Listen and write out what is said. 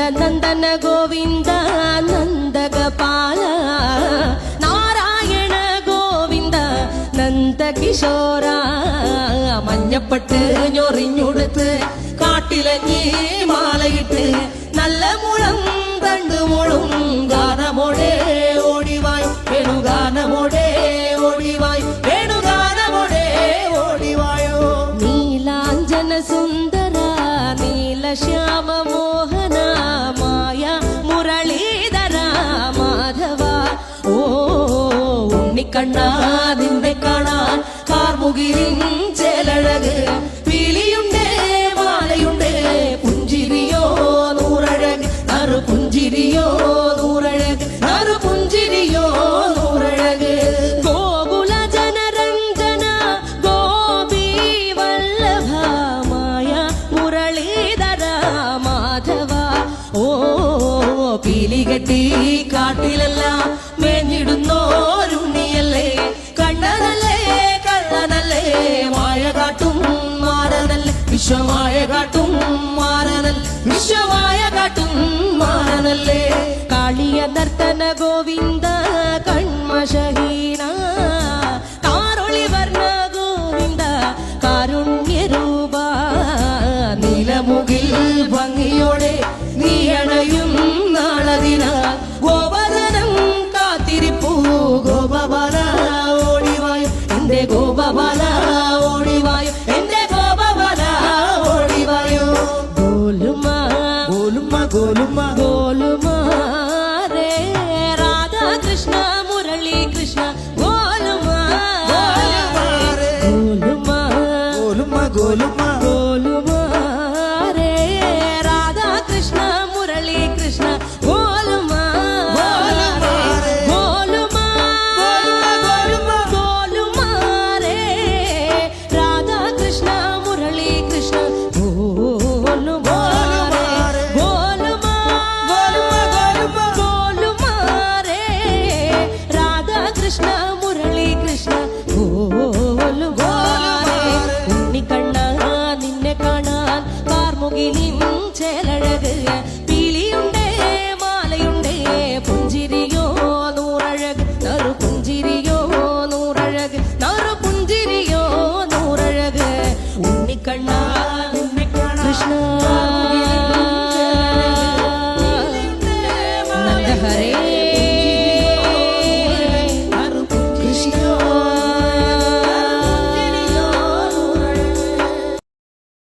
നന്ദനന്ദന ഗോവിന്ദ നന്ദഗപാല നാരായണ ഗോവിന്ദ നന്ദകിശോര. മഞ്ഞപ്പെട്ട് ഞൊറിഞ്ഞുടുത്ത് കാട്ടിലഞ്ഞി മാലയിട്ട് നല്ല മുളം തണ്ടുമുളും ഗാനമോടെ ഓടിവായ് വേണുഗാനമോടെ ഓടിവായ് വേണുഗാനമോടെ ഓടിവായോ. നീലാഞ്ജന സുന്ദര നീലശ്യാമ മോഹന ഉണ്ണിക്കണ്ണാ നിന്നെ കാണാൻ കാർമുകിലിൻ ചേലഴക് പീലിയുണ്ടേ മാലയുണ്ടേ പുഞ്ചിരിയോ നൂറഴക് നറു പുഞ്ചിരിയോ നൂറഴക് നറു പുഞ്ചിരിയോ നൂറഴക്. ഗോകുല ജനരഞ്ജന ഗോപി വല്ലഭമായ മുരളീധര മാധവ. ഓ പീലികെട്ടി കാട്ടിലെല്ലാം മേഞ്ഞിടുന്നോരുണ്ണിയല്ലേ വിശ്വമായ കാട്ടും മാറനൽ വിശ്വമായ കാട്ടും മാറനല്ലേ? കാളിയ നർത്തന ഗോവിന്ദ കൺമഷഹീന കാറൊളി വർണ ഗോവിന്ദ കാരുണ്യരൂപ. നിലമുകിൽ ഭംഗിയോടെ നീ അണയും നാളതിന గోలుమ గోలుమ గోలుమ రే రాధా కృష్ణ మురళీ కృష్ణ గోలుమ గోలుమ గోలుమ గోలుమ മോഹിനിയും ചേലഴക് പിലിയുണ്ടേ മാലയുണ്ടേ പുഞ്ചിരിയോ നൂറഴക് നറു പുഞ്ചിരിയോ നൂറഴക് നറു പുഞ്ചിരിയോ നൂറഴക് ഉണ്ണിക്കണ്ണ കൃഷ്ണ